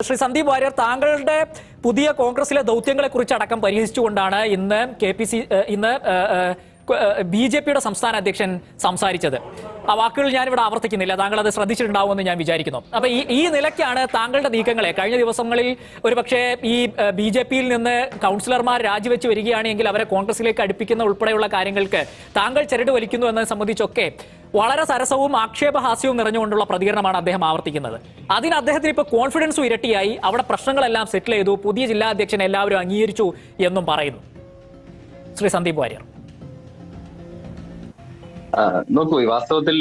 ശ്രീ സന്ദീപ് വാര്യർ താങ്കളുടെ പുതിയ കോൺഗ്രസിലെ ദൗത്യങ്ങളെ കുറിച്ച് അടക്കം പരിഹസിച്ചുകൊണ്ടാണ് ഇന്ന് കെ പി സി ഇന്ന് ബി ജെ പിയുടെ സംസ്ഥാന അധ്യക്ഷൻ സംസാരിച്ചത്. ആ വാക്കുകൾ ഞാനിവിടെ ആവർത്തിക്കുന്നില്ല. താങ്കൾ അത് ശ്രദ്ധിച്ചിട്ടുണ്ടാവുമെന്ന് ഞാൻ വിചാരിക്കുന്നു. അപ്പൊ ഈ ഈ നിലയ്ക്കാണ് താങ്കളുടെ നീക്കങ്ങളെ. കഴിഞ്ഞ ദിവസങ്ങളിൽ ഒരുപക്ഷെ ഈ ബി ജെ പിയിൽ നിന്ന് കൗൺസിലർമാർ രാജിവെച്ച് വരികയാണെങ്കിൽ അവരെ കോൺഗ്രസിലേക്ക് അടുപ്പിക്കുന്ന ഉൾപ്പെടെയുള്ള കാര്യങ്ങൾക്ക് താങ്കൾ ചരട് വലിക്കുന്നു എന്നത് സംബന്ധിച്ചൊക്കെ വളരെ സരസവും ആക്ഷേപഹാസ്യവും നിറഞ്ഞുകൊണ്ടുള്ള പ്രതികരണമാണ് അദ്ദേഹം ആവർത്തിക്കുന്നത്. അതിന് അദ്ദേഹത്തിന് ഇപ്പോൾ കോൺഫിഡൻസും ഇരട്ടിയായി. അവിടെ പ്രശ്നങ്ങളെല്ലാം സെറ്റിൽ ചെയ്തു. പുതിയ ജില്ലാ അധ്യക്ഷനെ എല്ലാവരും അംഗീകരിച്ചു എന്നും പറയുന്നു. ശ്രീ സന്ദീപ് വാര്യർ. നോക്കൂ വാസ്തവത്തിൽ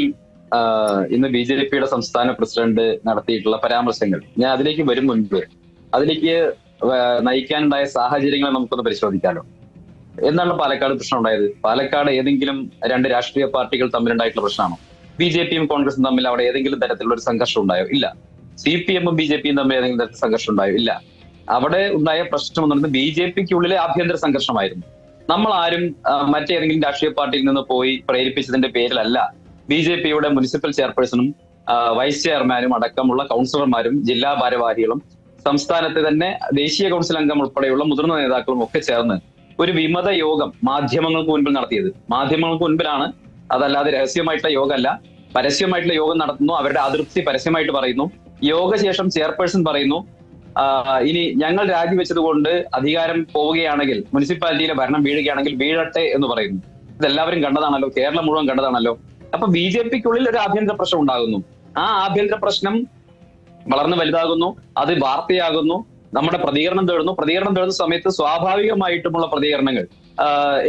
ഇന്ന് ബി ജെ പിയുടെ സംസ്ഥാന പ്രസിഡന്റ് നടത്തിയിട്ടുള്ള പരാമർശങ്ങൾ. ഞാൻ അതിലേക്ക് വരും മുൻപ്. അതിലേക്ക് നയിക്കാനുണ്ടായ സാഹചര്യങ്ങൾ നമുക്കൊന്ന് പരിശോധിക്കാലോ. എന്നാണ് പാലക്കാട് പ്രശ്നം ഉണ്ടായത്? പാലക്കാട് ഏതെങ്കിലും രണ്ട് രാഷ്ട്രീയ പാർട്ടികൾ തമ്മിലുണ്ടായിട്ടുള്ള പ്രശ്നമാണോ? ബി ജെ പിയും കോൺഗ്രസും തമ്മിൽ അവിടെ ഏതെങ്കിലും തരത്തിലുള്ള ഒരു സംഘർഷം ഉണ്ടായോ? ഇല്ല. സി പി എമ്മും ബി ജെ പിയും തമ്മിൽ ഏതെങ്കിലും തരത്തിൽ സംഘർഷം ഉണ്ടായോ? ഇല്ല. അവിടെ ഉണ്ടായ പ്രശ്നം എന്ന് പറയുന്നത് ബി ജെ പിക്കുള്ളിലെ ആഭ്യന്തര സംഘർഷമായിരുന്നു. നമ്മൾ ആരും മറ്റേതെങ്കിലും രാഷ്ട്രീയ പാർട്ടിയിൽ നിന്ന് പോയി പ്രേരിപ്പിച്ചതിന്റെ പേരിലല്ല ബി ജെ പിയുടെ മുനിസിപ്പൽ ചെയർപേഴ്സണും വൈസ് ചെയർമാനും അടക്കമുള്ള കൗൺസിലർമാരും ജില്ലാ ഭാരവാഹികളും സംസ്ഥാനത്തെ തന്നെ ദേശീയ കൗൺസിൽ അംഗം ഉൾപ്പെടെയുള്ള മുതിർന്ന നേതാക്കളും ഒക്കെ ചേർന്ന് ഒരു വിമത യോഗം മാധ്യമങ്ങൾക്ക് മുൻപിൽ നടത്തിയത്. മാധ്യമങ്ങൾക്ക് മുൻപിലാണ് അതല്ലാതെ രഹസ്യമായിട്ടുള്ള യോഗമല്ല. പരസ്യമായിട്ടുള്ള യോഗം നടത്തുന്നു. അവരുടെ അതൃപ്തി പരസ്യമായിട്ട് പറയുന്നു. യോഗശേഷം ചെയർപേഴ്സൺ പറയുന്നു. ഇനി ഞങ്ങൾ രാജിവെച്ചത് കൊണ്ട് അധികാരം പോവുകയാണെങ്കിൽ മുനിസിപ്പാലിറ്റിയിലെ ഭരണം വീഴുകയാണെങ്കിൽ വീഴട്ടെ എന്ന് പറയുന്നു. ഇതെല്ലാവരും കണ്ടതാണല്ലോ കേരളം മുഴുവൻ കണ്ടതാണല്ലോ. അപ്പൊ ബി ജെ പിക്കുള്ളിൽ ഒരു ആഭ്യന്തര പ്രശ്നം ഉണ്ടാകുന്നു. ആ ആഭ്യന്തര പ്രശ്നം വളർന്നു വലുതാകുന്നു അത് വാർത്തയാകുന്നു നമ്മുടെ പ്രതികരണം തേടുന്നു. പ്രതികരണം തേടുന്ന സമയത്ത് സ്വാഭാവികമായിട്ടുമുള്ള പ്രതികരണങ്ങൾ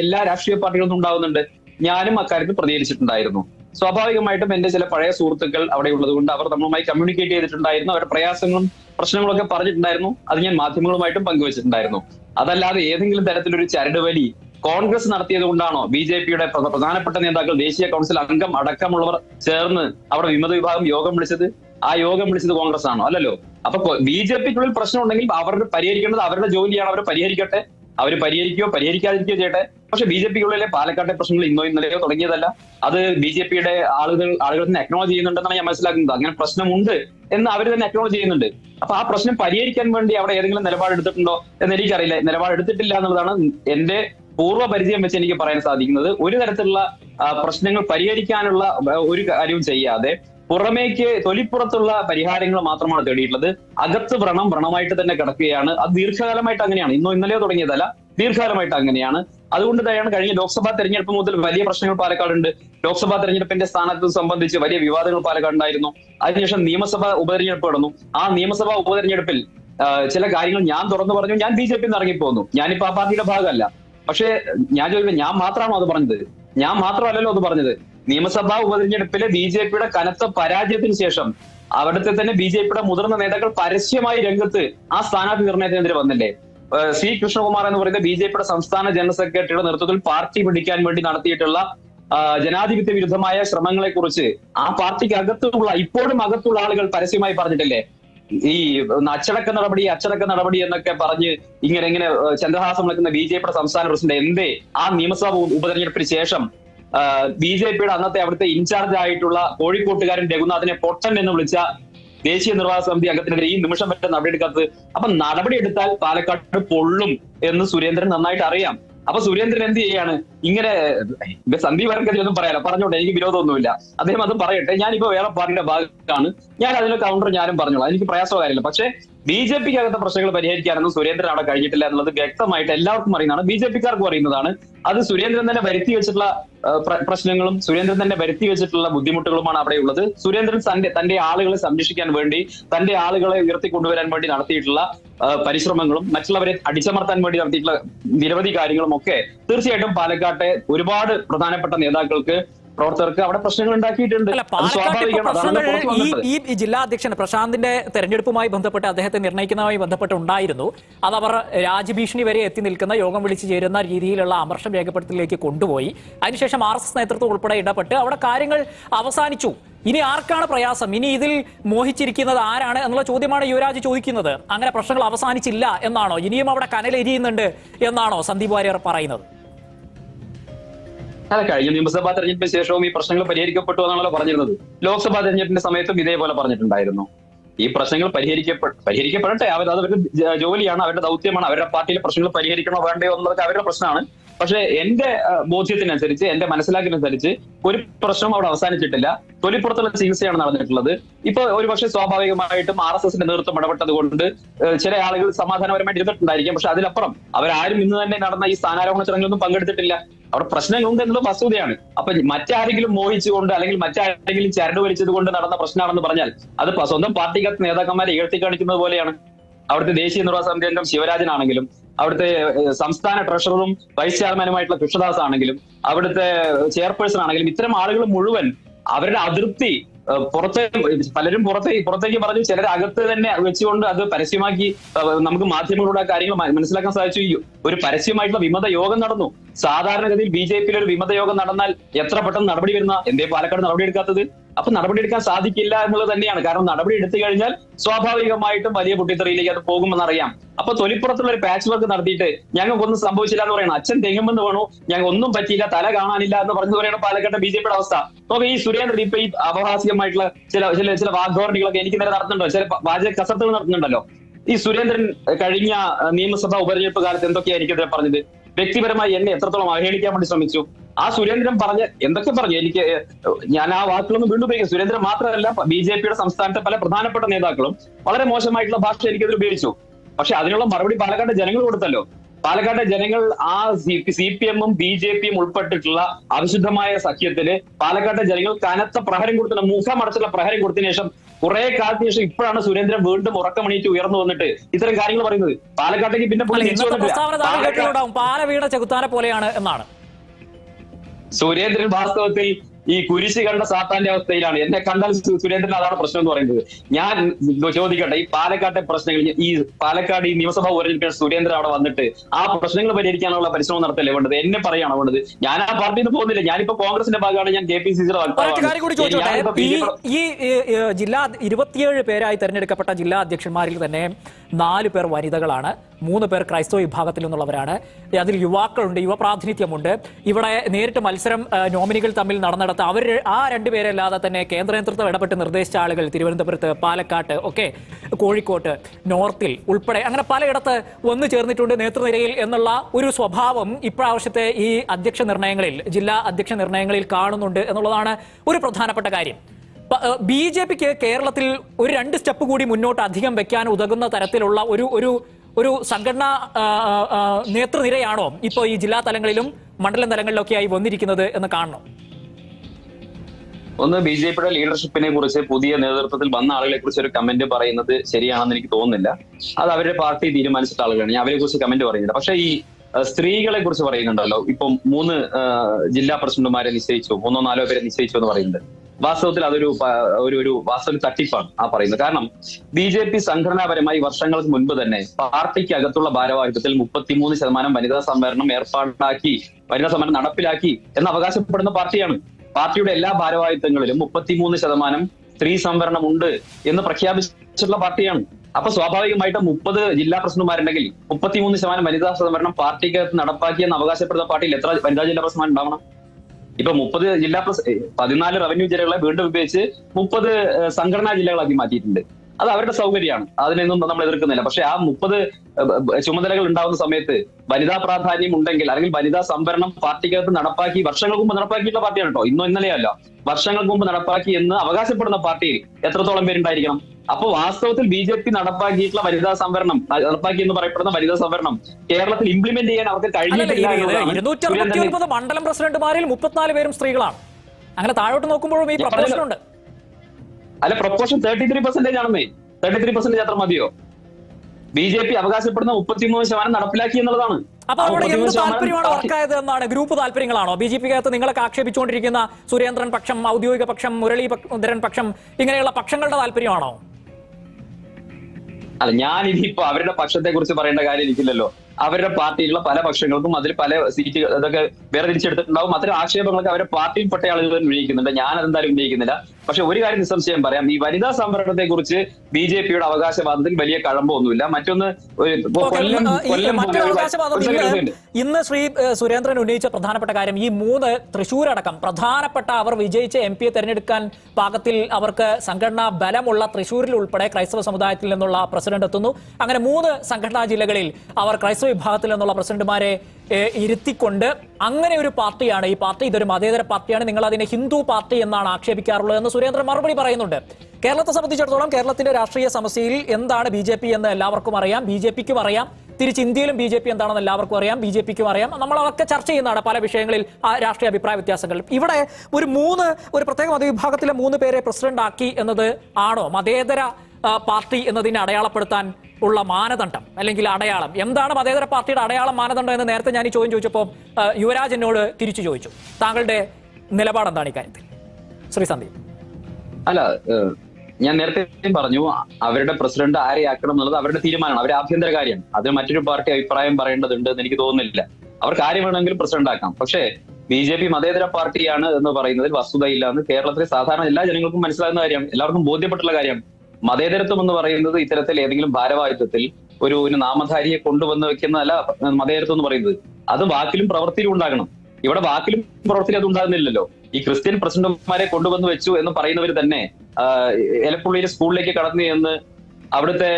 എല്ലാ രാഷ്ട്രീയ പാർട്ടികളും ഉണ്ടാകുന്നുണ്ട് ഞാനും അക്കാര്യത്തിൽ പ്രതികരിച്ചിട്ടുണ്ടായിരുന്നു. സ്വാഭാവികമായിട്ടും എന്റെ ചില പഴയ സുഹൃത്തുക്കൾ അവിടെ ഉള്ളത് കൊണ്ട് അവർ നമ്മളുമായി കമ്മ്യൂണിക്കേറ്റ് ചെയ്തിട്ടുണ്ടായിരുന്നു. അവരുടെ പ്രയാസങ്ങളും പ്രശ്നങ്ങളൊക്കെ പറഞ്ഞിട്ടുണ്ടായിരുന്നു. അത് ഞാൻ മാധ്യമങ്ങളുമായിട്ടും പങ്കുവച്ചിട്ടുണ്ടായിരുന്നു. അതല്ലാതെ ഏതെങ്കിലും തരത്തിലൊരു ചരടുവലി കോൺഗ്രസ് നടത്തിയത് കൊണ്ടാണോ ബി ജെ പിയുടെ പ്രധാനപ്പെട്ട നേതാക്കൾ ദേശീയ കൗൺസിൽ അംഗം അടക്കമുള്ളവർ ചേർന്ന് അവിടെ വിമത വിഭാഗം യോഗം വിളിച്ചത്? ആ യോഗം വിളിച്ചത് കോൺഗ്രസ് ആണോ അല്ലല്ലോ. അപ്പൊ ബി ജെ പിക്കുള്ളിൽ പ്രശ്നം ഉണ്ടെങ്കിൽ അവരുടെ പരിഹരിക്കേണ്ടത് അവരുടെ ജോലിയാണ്. അവർ പരിഹരിക്കട്ടെ. അവർ പരിഹരിക്കുകയോ പരിഹരിക്കാതിരിക്കുകയോ ചെയ്യട്ടെ? പക്ഷെ ബി ജെ പിക്കുള്ളിലെ പാലക്കാട്ടെ പ്രശ്നങ്ങൾ ഇന്നോ ഇന്നലെയോ തുടങ്ങിയതല്ല. അത് ബി ജെ പിയുടെ ആളുകൾ ആളുകൾ തന്നെ അക്നോളജ് ചെയ്യുന്നുണ്ടെന്നാണ് ഞാൻ മനസ്സിലാക്കുന്നത്. അങ്ങനെ പ്രശ്നമുണ്ട് എന്ന് അവർ തന്നെ അക്നോളജ് ചെയ്യുന്നുണ്ട്. അപ്പൊ ആ പ്രശ്നം പരിഹരിക്കാൻ വേണ്ടി അവിടെ ഏതെങ്കിലും നിലപാടെടുത്തിട്ടുണ്ടോ എന്ന് എനിക്കറിയില്ല. നിലപാടെടുത്തിട്ടില്ല എന്നുള്ളതാണ് എന്റെ പൂർവ പരിചയം വെച്ച് എനിക്ക് പറയാൻ സാധിക്കുന്നത്. ഒരു തരത്തിലുള്ള പ്രശ്നങ്ങൾ പരിഹരിക്കാനുള്ള ഒരു കാര്യവും ചെയ്യാതെ പുറമേക്ക് തൊലിപ്പുറത്തുള്ള പരിഹാരങ്ങൾ മാത്രമാണ് തേടിയിട്ടുള്ളത്. അകത്ത് വ്രണം വ്രണമായിട്ട് തന്നെ കിടക്കുകയാണ്. അത് ദീർഘകാലമായിട്ട് അങ്ങനെയാണ്. ഇന്നോ ഇന്നലെയോ തുടങ്ങിയതല്ല. ദീർഘകാലമായിട്ട് അങ്ങനെയാണ്. അതുകൊണ്ട് തന്നെയാണ് കഴിഞ്ഞ ലോക്സഭാ തെരഞ്ഞെടുപ്പ് മുതൽ വലിയ പ്രശ്നങ്ങൾ പാലക്കാടുണ്ട്. ലോക്സഭാ തെരഞ്ഞെടുപ്പിന്റെ സ്ഥാനത്ത് സംബന്ധിച്ച് വലിയ വിവാദങ്ങൾ പാലക്കാടുണ്ടായിരുന്നു. അതിനുശേഷം നിയമസഭാ ഉപതെരഞ്ഞെടുപ്പ് നടന്നു. ആ നിയമസഭാ ഉപതെരഞ്ഞെടുപ്പിൽ ചില കാര്യങ്ങൾ ഞാൻ തുറന്നു പറഞ്ഞു. ഞാൻ ബി ജെ പി ഇറങ്ങിപ്പോന്നു. ഞാനിപ്പോ ആ പാർട്ടിയുടെ ഭാഗമല്ല. പക്ഷേ ഞാൻ ചോദിക്കുന്നത് ഞാൻ മാത്രമാണോ അത് പറഞ്ഞത്? ഞാൻ മാത്രമല്ലല്ലോ അത് പറഞ്ഞത്. നിയമസഭാ ഉപതെരഞ്ഞെടുപ്പിലെ ബി ജെ പിയുടെ കനത്ത പരാജയത്തിന് ശേഷം അവിടുത്തെ തന്നെ ബി ജെ പിയുടെ മുതിർന്ന നേതാക്കൾ പരസ്യമായി രംഗത്ത് ആ സ്ഥാനാർത്ഥി നിർണയത്തിനെതിരെ വന്നില്ലേ? സി കൃഷ്ണകുമാർ എന്ന് പറയുന്ന ബി ജെ പിയുടെ സംസ്ഥാന ജനറൽ സെക്രട്ടറിയുടെ നേതൃത്വത്തിൽ പാർട്ടി പിടിക്കാൻ വേണ്ടി നടത്തിയിട്ടുള്ള ജനാധിപത്യ വിരുദ്ധമായ ശ്രമങ്ങളെ കുറിച്ച് ആ പാർട്ടിക്ക് അകത്തുള്ള ഇപ്പോഴും അകത്തുള്ള ആളുകൾ പരസ്യമായി പറഞ്ഞിട്ടില്ലേ? ഈ അച്ചടക്ക നടപടി അച്ചടക്ക നടപടി എന്നൊക്കെ പറഞ്ഞ് ഇങ്ങനെ ഇങ്ങനെ ചന്ദ്രഹാസം വിളിക്കുന്ന ബി ജെ പിയുടെ സംസ്ഥാന പ്രസിഡന്റ് എന്തേ ആ നിയമസഭാ ഉപ- ഉപതെരഞ്ഞെടുപ്പിന് ശേഷം ബി ജെ പിയുടെ അന്നത്തെ അവിടുത്തെ ഇൻചാർജ് ആയിട്ടുള്ള കോഴിക്കോട്ടുകാരൻ രഘുനാഥിനെ പൊട്ടൻ എന്ന് വിളിച്ച ദേശീയ നിർവാഹ സമിതി അംഗത്തിനെതിരെ ഈ നിമിഷം വരെ നടപടിയെടുക്കാത്തത്. അപ്പൊ നടപടിയെടുത്താൽ പാലക്കാട് പൊള്ളും എന്ന് സുരേന്ദ്രൻ നന്നായിട്ട് അറിയാം. അപ്പൊ സുരേന്ദ്രൻ എന്ത് ചെയ്യാണ്? ഇങ്ങനെ സന്ദീപ് വർക്കതി ഒന്നും പറയാലോ പറഞ്ഞോട്ടെ എനിക്ക് വിരോധമൊന്നുമില്ല. അദ്ദേഹം അത് പറയട്ടെ. ഞാനിപ്പോ വേറെ പാർട്ടിയുടെ ഭാഗത്താണ്. ഞാൻ അതിന് കൗണ്ടർ ഞാനും പറഞ്ഞോളാം. എനിക്ക് പ്രയാസമോ കാര്യമില്ല. പക്ഷേ ബി ജെ പിക്ക് അകത്തെ പ്രശ്നങ്ങൾ പരിഹരിക്കാനൊന്നും സുരേന്ദ്രൻ അവിടെ കഴിഞ്ഞിട്ടില്ല എന്നുള്ളത് വ്യക്തമായിട്ട് എല്ലാവർക്കും അറിയുന്നതാണ്. ബി ജെ പിക്കാർക്കും അറിയുന്നതാണ്. അത് സുരേന്ദ്രൻ തന്നെ വരുത്തി വെച്ചിട്ടുള്ള പ്രശ്നങ്ങളും സുരേന്ദ്രൻ തന്നെ വരുത്തി വെച്ചിട്ടുള്ള ബുദ്ധിമുട്ടുകളുമാണ് അവിടെ ഉള്ളത്. സുരേന്ദ്രൻ തന്റെ തന്റെ ആളുകളെ സംരക്ഷിക്കാൻ വേണ്ടി തന്റെ ആളുകളെ ഉയർത്തിക്കൊണ്ടുവരാൻ വേണ്ടി നടത്തിയിട്ടുള്ള പരിശ്രമങ്ങളും മറ്റുള്ളവരെ അടിച്ചമർത്താൻ വേണ്ടി നടത്തിയിട്ടുള്ള നിരവധി കാര്യങ്ങളും ഒക്കെ തീർച്ചയായിട്ടും പാലക്കാട്ടെ ഒരുപാട് പ്രധാനപ്പെട്ട നേതാക്കൾക്ക് പ്രവർത്തകർക്ക് അവിടെ പ്രശ്നങ്ങൾ ഉണ്ടാക്കിയിട്ടുണ്ട്. പ്രശ്നങ്ങൾ ഈ ഈ ജില്ലാ അധ്യക്ഷൻ പ്രശാന്തിന്റെ തെരഞ്ഞെടുപ്പുമായി ബന്ധപ്പെട്ട് അദ്ദേഹത്തെ നിർണയിക്കുന്നതുമായി ബന്ധപ്പെട്ട് ഉണ്ടായിരുന്നു അത് അവർ രാജ്യഭീഷണി വരെ എത്തി നിൽക്കുന്ന യോഗം വിളിച്ചു ചേരുന്ന രീതിയിലുള്ള അമർഷം രേഖപ്പെടുത്തലിലേക്ക് കൊണ്ടുപോയി. അതിനുശേഷം ആർ എസ് എസ് നേതൃത്വം ഉൾപ്പെടെ ഇടപെട്ട് അവിടെ കാര്യങ്ങൾ അവസാനിച്ചു. ഇനി ആർക്കാണ് പ്രയാസം? ഇനി ഇതിൽ മോഹിച്ചിരിക്കുന്നത് ആരാണ് എന്നുള്ള ചോദ്യമാണ് യുവരാജ് ചോദിക്കുന്നത്. അങ്ങനെ പ്രശ്നങ്ങൾ അവസാനിച്ചില്ല എന്നാണോ? ഇനിയും അവിടെ കനലെരിയുന്നുണ്ട് എന്നാണോ സന്ദീപ് വാര്യർ പറയുന്നത്? അല്ല കഴിഞ്ഞ നിയമസഭാ തെരഞ്ഞെടുപ്പിന് ശേഷവും ഈ പ്രശ്നങ്ങൾ പരിഹരിക്കപ്പെട്ടു എന്നാണല്ലോ പറഞ്ഞിരുന്നത്. ലോക്സഭാ തെരഞ്ഞെടുപ്പിന്റെ സമയത്തും ഇതേപോലെ പറഞ്ഞിട്ടുണ്ടായിരുന്നു. ഈ പ്രശ്നങ്ങൾ പരിഹരിക്കപ്പെ പരിഹരിക്കപ്പെടട്ടെ. അവർ അത് അവരുടെ ജോലിയാണ് അവരുടെ ദൗത്യമാണ് അവരുടെ പാർട്ടിയിലെ പ്രശ്നങ്ങൾ പരിഹരിക്കണോ വേണ്ടയോ എന്നൊക്കെ അവരുടെ പ്രശ്നമാണ്. പക്ഷെ എന്റെ ബോധ്യത്തിനനുസരിച്ച് എന്റെ മനസ്സിലാക്കിനനുസരിച്ച് ഒരു പ്രശ്നം അവിടെ അവസാനിച്ചിട്ടില്ല. തൊലിപ്പുറത്തുള്ള ചികിത്സയാണ് നടന്നിട്ടുള്ളത്. ഇപ്പൊ ഒരുപക്ഷെ സ്വാഭാവികമായിട്ടും ആർ എസ് എസിന്റെ നേതൃത്വം ഇടപെട്ടത് കൊണ്ട് ചില ആളുകൾ സമാധാനപരമായിട്ട് ഇരുന്നിട്ടുണ്ടായിരിക്കും. പക്ഷെ അതിലപ്പുറം അവരാരും ഇന്ന് തന്നെ നടന്ന ഈ സ്ഥാനാരോഹണ ചടങ്ങിലൊന്നും പങ്കെടുത്തിട്ടില്ല. അവിടെ പ്രശ്നങ്ങളുണ്ട് എന്നുള്ള വസ്തുതയാണ്. അപ്പൊ മറ്റാരെങ്കിലും മോഹിച്ചുകൊണ്ട് അല്ലെങ്കിൽ മറ്റാരെങ്കിലും ചരട് വലിച്ചത് കൊണ്ട് നടന്ന പ്രശ്നമാണെന്ന് പറഞ്ഞാൽ അത് സ്വന്തം പാർട്ടിക്കകത്ത് നേതാക്കന്മാരെ ഉയർത്തി കാണിക്കുന്നത് പോലെയാണ്. അവിടുത്തെ ദേശീയ നിർവാഹ സമിതി അംഗം ശിവരാജനാണെങ്കിലും അവിടുത്തെ സംസ്ഥാന ട്രഷററും വൈസ് ചെയർമാനുമായിട്ടുള്ള കൃഷ്ണദാസ് ആണെങ്കിലും അവിടുത്തെ ചെയർപേഴ്സൺ ആണെങ്കിലും ഇത്തരം ആളുകൾ മുഴുവൻ അവരുടെ അതൃപ്തി പുറത്തെ പലരും പുറത്തെ പുറത്തേക്ക് പറഞ്ഞു ചിലർ അകത്ത് തന്നെ വെച്ചുകൊണ്ട് അത് പരസ്യമാക്കി നമുക്ക് മാധ്യമങ്ങളുടെ കാര്യങ്ങൾ മനസ്സിലാക്കാൻ സാധിച്ചു. ഒരു പരസ്യമായിട്ടുള്ള വിമത യോഗം നടന്നു. സാധാരണഗതിയിൽ ബി ജെ പിയിൽ ഒരു വിമത യോഗം നടന്നാൽ എത്ര പെട്ടെന്ന് നടപടി വരുന്ന എന്തേ പാലക്കാട് നടപടി എടുക്കാത്തത്? അപ്പൊ നടപടി എടുക്കാൻ സാധിക്കില്ല എന്നുള്ളത് തന്നെയാണ്. കാരണം നടപടി എടുത്തു കഴിഞ്ഞാൽ സ്വാഭാവികമായിട്ടും വലിയ പൊട്ടിത്തെറിയിലേക്ക് അത് പോകുമെന്നറിയാം. അപ്പൊ തൊലിപ്പുറത്തുള്ള ഒരു പാച്ച് വർക്ക് നടത്തിയിട്ട് ഞങ്ങൾക്കൊന്നും സംഭവിച്ചില്ല എന്ന് പറയണം. അച്ഛൻ തെങ്ങുമെന്ന് വേണു. ഞങ്ങൾ ഒന്നും പറ്റിയില്ല. തല കാണാനില്ല എന്ന് പറഞ്ഞു പറയണം പാലക്കാട്ടെ ബി ജെ പിയുടെ അവസ്ഥ. അപ്പൊ ഈ സുരേന്ദ്രൻ ഇപ്പൊ ഈ അപഹാസ്യമായിട്ടുള്ള ചില ചില ചില വാഗ്ധോരണികളൊക്കെ എനിക്ക് നേരെ നടത്തുന്നുണ്ടോ? ചില വാചക കസർത്തുകൾ നടത്തുന്നുണ്ടല്ലോ. ഈ സുരേന്ദ്രൻ കഴിഞ്ഞ നിയമസഭാ ഉപതെരഞ്ഞെടുപ്പ് കാലത്ത് എന്തൊക്കെയാണ് എനിക്കെതിരെ പറഞ്ഞത്? വ്യക്തിപരമായി എന്നെ എത്രത്തോളം അവഹേളിക്കാൻ വേണ്ടി ശ്രമിച്ചു? ആ സുരേന്ദ്രൻ പറഞ്ഞ എന്തൊക്കെ പറഞ്ഞു? എനിക്ക് ഞാൻ ആ വാക്കുകളൊന്നും വീണ്ടും ഉപയോഗിക്കും സുരേന്ദ്രൻ മാത്രമല്ല ബി ജെ പിയുടെ സംസ്ഥാനത്തെ പല പ്രധാനപ്പെട്ട നേതാക്കളും വളരെ മോശമായിട്ടുള്ള ഭാഷ എനിക്കതിൽ ഉപയോഗിച്ചു. പക്ഷെ അതിനുള്ള മറുപടി പാലക്കാട് ജനങ്ങൾ കൊടുത്തല്ലോ. പാലക്കാട് ജനങ്ങൾ ആ സി പി എമ്മും ബി ജെ പിയും ഉൾപ്പെട്ടിട്ടുള്ള അവിശുദ്ധമായ സഖ്യത്തിൽ പാലക്കാട്ടെ ജനങ്ങൾ കനത്ത പ്രഹരം കൊടുത്തുള്ള മുഖമടച്ചുള്ള പ്രഹരം കൊടുത്തതിന് ശേഷം കുറെ കാലത്തിന് ശേഷം ഇപ്പോഴാണ് സുരേന്ദ്രൻ വീണ്ടും ഉറക്കമണിയിട്ട് ഉയർന്നു വന്നിട്ട് ഇത്തരം കാര്യങ്ങൾ പറയുന്നത്. പാലക്കാട്ടേക്ക് പിന്നെ അല്ല പുള്ളി തിരിച്ചു ഇന്നത്തെ പ്രസ്താവന വന്നിട്ടില്ല. താങ്കൾ പാലക്കാട് കേട്ടിട്ടുണ്ടാവും പാല വീണ ചെകുത്താനെ പോലെയാണ് എന്നാണ്. സുരേന്ദ്രൻ വാസ്തവത്തിൽ ഈ കുരിശ് കണ്ട സാത്താന്റെ അവസ്ഥയിലാണ്. എന്നെ കണ്ടാൽ സുരേന്ദ്രൻ അതാണ് പ്രശ്നം എന്ന് പറയുന്നത്. ഞാൻ ചോദിക്കട്ടെ ഈ പാലക്കാട്ടെ പ്രശ്നങ്ങൾ ഈ പാലക്കാട് ഈ നിയമസഭാ ഉപതെരഞ്ഞെടുപ്പിൽ സുരേന്ദ്രൻ അവിടെ വന്നിട്ട് ആ പ്രശ്നങ്ങൾ പരിഹരിക്കാനുള്ള പരിശ്രമം നടത്തല്ലേ വേണ്ടത്? എന്നെ പറയാണ് വേണ്ടത്. ഞാൻ ആ പാർട്ടിയിൽ നിന്ന് പോകുന്നില്ല. ഞാനിപ്പോ കോൺഗ്രസിന്റെ ഭാഗമാണ്. ഞാൻ കെ പി സി സിയുടെ ഈ, ജില്ലാ ഇരുപത്തിയേഴ് പേരായി തെരഞ്ഞെടുക്കപ്പെട്ട ജില്ലാ അധ്യക്ഷന്മാരിൽ തന്നെ നാല് പേർ വനിതകളാണ്. മൂന്ന് പേർ ക്രൈസ്തവ വിഭാഗത്തിൽ നിന്നുള്ളവരാണ്. അതിൽ യുവാക്കളുണ്ട് യുവ പ്രാതിനിധ്യമുണ്ട്. ഇവിടെ നേരിട്ട് മത്സരം നോമിനികൾ തമ്മിൽ നടന്നിടത്ത് അവർ ആ രണ്ടുപേരല്ലാതെ തന്നെ കേന്ദ്ര നേതൃത്വം ഇടപെട്ട് നിർദ്ദേശിച്ച ആളുകൾ തിരുവനന്തപുരത്ത് പാലക്കാട്ട് ഒക്കെ കോഴിക്കോട്ട് നോർത്തിൽ ഉൾപ്പെടെ അങ്ങനെ പലയിടത്ത് വന്നു ചേർന്നിട്ടുണ്ട് നേതൃനിരയിൽ എന്നുള്ള ഒരു സ്വഭാവം ഇപ്രാവശ്യത്തെ ഈ അധ്യക്ഷ നിർണയങ്ങളിൽ ജില്ലാ അധ്യക്ഷ നിർണയങ്ങളിൽ കാണുന്നുണ്ട് എന്നുള്ളതാണ് ഒരു പ്രധാനപ്പെട്ട കാര്യം. ബി ജെ പിക്ക് കേരളത്തിൽ ഒരു രണ്ട് സ്റ്റെപ്പ് കൂടി മുന്നോട്ട് അധികം വെക്കാൻ ഉതകുന്ന തരത്തിലുള്ള ഒരു ഒരു ഒരു സംഘടനാ നേതൃനിരയാണോ ഇപ്പോൾ ഈ ജില്ലാ തലങ്ങളിലും മണ്ഡലം തലങ്ങളിലൊക്കെയായി വന്നിരിക്കുന്നത് എന്ന് കാണണം? ഒന്ന് ബി ജെ പിയുടെ ലീഡർഷിപ്പിനെ കുറിച്ച് പുതിയ നേതൃത്വത്തിൽ വന്ന ആളുകളെ കുറിച്ച് ഒരു കമന്റ് പറയുന്നത് ശരിയാണെന്ന് എനിക്ക് തോന്നുന്നില്ല. അത് അവരുടെ പാർട്ടി തീരുമാനിച്ചിട്ട ആളുകളാണ്. ഞാൻ അവരെ കുറിച്ച് കമന്റ് പറയുന്നില്ല. പക്ഷെ ഈ സ്ത്രീകളെ കുറിച്ച് പറയുന്നുണ്ടല്ലോ. ഇപ്പം മൂന്ന് ജില്ലാ പ്രസിഡന്റുമാരെ നിശ്ചയിച്ചു. മൂന്നോ നാലോ പേരെ നിശ്ചയിച്ചു എന്ന് പറയുന്നുണ്ട്. വാസ്തവത്തിൽ അതൊരു ഒരു ഒരു വാസ്തവ തട്ടിപ്പാണ് ആ പറയുന്നത്. കാരണം ബി ജെ പി സംഘടനാപരമായി വർഷങ്ങൾക്ക് മുൻപ് തന്നെ പാർട്ടിക്ക് അകത്തുള്ള ഭാരവാഹിത്വത്തിൽ മുപ്പത്തിമൂന്ന് ശതമാനം വനിതാ സംവരണം ഏർപ്പാടാക്കി വനിതാ സംവരണം നടപ്പിലാക്കി എന്ന് അവകാശപ്പെടുന്ന പാർട്ടിയാണ്. പാർട്ടിയുടെ എല്ലാ ഭാരവാഹിത്വങ്ങളിലും മുപ്പത്തിമൂന്ന് ശതമാനം സ്ത്രീ സംവരണം ഉണ്ട് എന്ന് പ്രഖ്യാപിച്ചിട്ടുള്ള പാർട്ടിയാണ്. അപ്പൊ സ്വാഭാവികമായിട്ടും മുപ്പത് ജില്ലാ പ്രസിഡന്റുമാരുണ്ടെങ്കിൽ മുപ്പത്തിമൂന്ന് ശതമാനം വനിതാ സംവരണം പാർട്ടിക്ക് നടപ്പാക്കിയെന്ന് അവകാശപ്പെടുന്ന പാർട്ടിയിൽ എത്ര വനിതാ ജില്ലാ പ്രസിഡന്റ് ഉണ്ടാവണം ഇപ്പൊ മുപ്പത് ജില്ലാ പ്രസ് ഏ, പതിനാല് റവന്യൂ ജില്ലകളെ വീണ്ടും ഉപയോഗിച്ച് മുപ്പത് സംഘടനാ ജില്ലകളാക്കി മാറ്റിയിട്ടുണ്ട്. അത് അവരുടെ സൗകര്യമാണ്. അതിനൊന്നും നമ്മൾ എതിർക്കുന്നില്ല. പക്ഷെ ആ മുപ്പത് ചുമതലകൾ ഉണ്ടാവുന്ന സമയത്ത് വനിതാ പ്രാധാന്യം ഉണ്ടെങ്കിൽ അല്ലെങ്കിൽ വനിതാ സംവരണം പാർട്ടിക്കകത്ത് നടപ്പാക്കി വർഷങ്ങൾക്ക് മുമ്പ് നടപ്പാക്കിയിട്ടുള്ള പാർട്ടിയാണ് കേട്ടോ. ഇന്നോ ഇന്നലെയല്ല. വർഷങ്ങൾക്ക് മുമ്പ് നടപ്പാക്കി എന്ന് അവകാശപ്പെടുന്ന പാർട്ടിയിൽ എത്രത്തോളം പേരുണ്ടായിരിക്കണം? അപ്പൊ വാസ്തവത്തിൽ ബി ജെ പി നടപ്പാക്കിയിട്ടുള്ള വനിതാ സംവരണം നടപ്പാക്കി എന്ന് പറയപ്പെടുന്ന വനിതാ സംവരണം കേരളത്തിൽ ഇംപ്ലിമെന്റ് ചെയ്യാൻ അവർക്ക് കഴിഞ്ഞിട്ടില്ല മണ്ഡലം പ്രസിഡന്റുമാരിൽ മുപ്പത്തിനാല് പേരും സ്ത്രീകളാണ്. അങ്ങനെ താഴോട്ട് നോക്കുമ്പോഴും ഈ ഉണ്ട് അല്ല പ്രൊപ്പോഷൻ തേർട്ടി ത്രീ പെർസെന്റേജ് ആണെന്നേ തേർട്ടി ത്രീ പെർസെന്റേജ് അത്ര മതിയോ? ബി ജെ പി അവകാശപ്പെടുന്ന മുപ്പത്തിമൂന്ന് ശതമാനം നടപ്പിലാക്കി എന്നുള്ളതാണ്. അപ്പൊ ആ അവിടെ എന്ത് താല്പര്യമാണ് വർക്കായത് എന്നാണ്? ഗ്രൂപ്പ് താല്പര്യങ്ങളാണോ? ബി ജെ പിക്കകത്ത് നിങ്ങളൊക്കെ ആക്ഷേപിച്ചുകൊണ്ടിരിക്കുന്ന സുരേന്ദ്രൻ പക്ഷം ഔദ്യോഗിക പക്ഷം മുരളീധരൻ പക്ഷം ഇങ്ങനെയുള്ള പക്ഷങ്ങളുടെ താല്പര്യമാണോ? അല്ല ഞാൻ ഇനിയിപ്പോ അവരുടെ പക്ഷത്തെ കുറിച്ച് പറയേണ്ട കാര്യം എനിക്കില്ലല്ലോ. അവരുടെ പാർട്ടിയിലുള്ള പല പക്ഷങ്ങൾക്കും അതിൽ പല സീറ്റ് വേറെ തിരിച്ചെടുത്തിട്ടുണ്ടാവും അത്തരം ആക്ഷേപങ്ങളൊക്കെ അവരുടെ പാർട്ടിയിൽപ്പെട്ട ആളുകൾ ഉന്നയിക്കുന്നുണ്ട്. ഞാൻ അതെന്തായാലും ഉന്നയിക്കുന്നില്ല. പക്ഷെ ഒരു കാര്യം നിസ്സംശയം പറയാം. ഈ വനിതാ സംവരണത്തെ കുറിച്ച് ബി ജെ പിയുടെ അവകാശവാദത്തിൽ വലിയ കഴമ്പൊന്നുമില്ല. മറ്റൊന്ന് ഇന്ന് ശ്രീ സുരേന്ദ്രൻ ഉന്നയിച്ച പ്രധാനപ്പെട്ട കാര്യം ഈ മൂന്ന് തൃശൂർ അടക്കം പ്രധാനപ്പെട്ട അവർ വിജയിച്ച എം പിയെ തെരഞ്ഞെടുക്കാൻ പാകത്തിൽ അവർക്ക് സംഘടനാ ബലമുള്ള തൃശൂരിൽ ഉൾപ്പെടെ ക്രൈസ്തവ സമുദായത്തിൽ നിന്നുള്ള പ്രസിഡന്റ് എത്തുന്നു. അങ്ങനെ മൂന്ന് സംഘടനാ ജില്ലകളിൽ അവർ ക്രൈസ്തവ വിഭാഗത്തിൽ നിന്നുള്ള പ്രസിഡന്റുമാരെ ഇരുത്തിക്കൊണ്ട് അങ്ങനെ ഒരു പാർട്ടിയാണ് ഈ പാർട്ടി ഇതൊരു മതേതര പാർട്ടിയാണ് നിങ്ങൾ അതിനെ ഹിന്ദു പാർട്ടി എന്നാണ് ആക്ഷേപിക്കാറുള്ളത് എന്ന് സുരേന്ദ്രൻ മറുപടി പറയുന്നുണ്ട്. കേരളത്തെ സംബന്ധിച്ചിടത്തോളം കേരളത്തിന്റെ രാഷ്ട്രീയ സമസ്യയിൽ എന്താണ് ബി ജെ പി എന്ന് എല്ലാവർക്കും അറിയാം. ബി ജെ പിക്കും അറിയാം. തിരിച്ച് ഇന്ത്യയിലും ബി ജെ പി എന്താണെന്ന് എല്ലാവർക്കും അറിയാം. ബി ജെ പിക്കും അറിയാം. നമ്മൾ അതൊക്കെ ചർച്ച ചെയ്യുന്നതാണ് പല വിഷയങ്ങളിൽ ആ രാഷ്ട്രീയ അഭിപ്രായ വ്യത്യാസങ്ങൾ. ഇവിടെ ഒരു മൂന്ന് ഒരു പ്രത്യേക മതവിഭാഗത്തിലെ മൂന്ന് പേരെ പ്രസിഡന്റ് ആക്കി എന്നത് ആണോ? മതേതര പാർട്ടി എന്നതിനെ അടയാളപ്പെടുത്താൻ ഉള്ള മാനദണ്ഡം അല്ലെങ്കിൽ അടയാളം. എന്താണ് മതേതര പാർട്ടിയുടെ അടയാളം മാനദണ്ഡം എന്ന് നേരത്തെ ഞാൻ ഈ ചോദ്യം ചോദിച്ചപ്പോൾ യുവരാജ് എന്നോട് തിരിച്ചു ചോദിച്ചു. താങ്കളുടെ നിലപാട് എന്താണ് ഇക്കാര്യത്തിൽ? ശ്രീ സന്ദീപ്. അല്ല ഞാൻ നേരത്തെ പറഞ്ഞു അവരുടെ പ്രസിഡന്റ് ആരെയാക്കണം എന്നുള്ളത് അവരുടെ തീരുമാനമാണ് അവരുടെ ആഭ്യന്തര കാര്യമാണ് അത് മറ്റൊരു പാർട്ടി അഭിപ്രായം പറയേണ്ടതുണ്ട് എന്ന് എനിക്ക് തോന്നുന്നില്ല. അവർ കാര്യം വേണമെങ്കിൽ പ്രസിഡന്റ് ആക്കാം. പക്ഷേ ബി ജെ പി മതേതര പാർട്ടിയാണ് എന്ന് പറയുന്നതിൽ വസ്തുതയില്ല എന്ന് കേരളത്തിലെ സാധാരണ എല്ലാ ജനങ്ങൾക്കും മനസ്സിലാകുന്ന കാര്യം എല്ലാവർക്കും ബോധ്യപ്പെട്ടുള്ള കാര്യം മതേതരത്വം എന്ന് പറയുന്നത് ഇത്തരത്തിൽ ഏതെങ്കിലും ഭാരവാഹിത്വത്തിൽ ഒരു ഒരു നാമധാരിയെ കൊണ്ടുവന്ന് വെക്കുന്നതല്ല മതേതരത്വം എന്ന് പറയുന്നത്. അത് വാക്കിലും പ്രവൃത്തിയിലും ഉണ്ടാകണം. ഇവിടെ വാക്കിലും പ്രവൃത്തിയിലും അത് ഉണ്ടാകുന്നില്ലല്ലോ. ഈ ക്രിസ്ത്യൻ പ്രസിഡന്റുമാരെ കൊണ്ടുവന്ന് വെച്ചു എന്ന് പറയുന്നവർ തന്നെ ഇലപ്പുള്ളിയിലെ സ്കൂളിലേക്ക് കടന്നു എന്ന് അവിടുത്തെ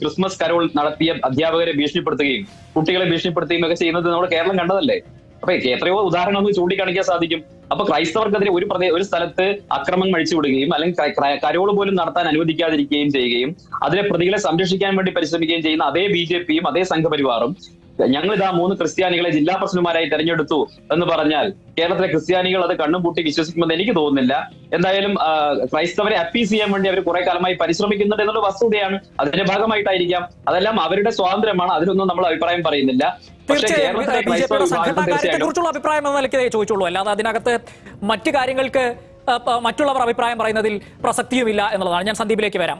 ക്രിസ്മസ് കരോൾ നടത്തിയ അധ്യാപകരെ ഭീഷണിപ്പെടുത്തുകയും കുട്ടികളെ ഭീഷണിപ്പെടുത്തുകയും ഒക്കെ ചെയ്യുന്നത് നമ്മൾ കേരളം കണ്ടതല്ലേ? അപ്പൊ എത്രയോ ഉദാഹരണം നമുക്ക് ചൂണ്ടിക്കാണിക്കാൻ സാധിക്കും. അപ്പൊ ക്രൈസ്തവർക്കെതിരെ ഒരു പ്രദേ ഒരു സ്ഥലത്ത് അക്രമം അഴിച്ചു വിടുകയും അല്ലെങ്കിൽ കരോൾ പോലും നടത്താൻ അനുവദിക്കാതിരിക്കുകയും ചെയ്യുകയും അതിലെ പ്രതികളെ സംരക്ഷിക്കാൻ വേണ്ടി പരിശ്രമിക്കുകയും ചെയ്യുന്ന അതേ ബി ജെ പിയും അതേ സംഘപരിവാറും ഞങ്ങൾ ഇതാ മൂന്ന് ക്രിസ്ത്യാനികളെ ജില്ലാ പ്രസിഡന്റുമാരായി തെരഞ്ഞെടുത്തു എന്ന് പറഞ്ഞാൽ കേരളത്തിലെ ക്രിസ്ത്യാനികൾ അത് കണ്ണും പൂട്ടി വിശ്വസിക്കുമെന്ന് എനിക്ക് തോന്നുന്നില്ല. എന്തായാലും ക്രൈസ്തവരെ അപ്പീസ് ചെയ്യാൻ വേണ്ടി അവർ കുറെ കാലമായി പരിശ്രമിക്കുന്നുണ്ട് എന്നുള്ള വസ്തുതയാണ് അതിന്റെ ഭാഗമായിട്ടായിരിക്കാം. അതെല്ലാം അവരുടെ സ്വാതന്ത്ര്യമാണ്. അതിലൊന്നും നമ്മൾ അഭിപ്രായം പറയുന്നില്ല. തീർച്ചയായും. അഭിപ്രായം എന്ന നിലയ്ക്ക് ചോദിച്ചുള്ളൂ. അല്ലാതെ അതിനകത്ത് മറ്റു കാര്യങ്ങൾക്ക് മറ്റുള്ളവർ അഭിപ്രായം പറയുന്നതിൽ പ്രസക്തിയുമില്ല എന്നുള്ളതാണ്. ഞാൻ സന്ദീപിലേക്ക് വരാം.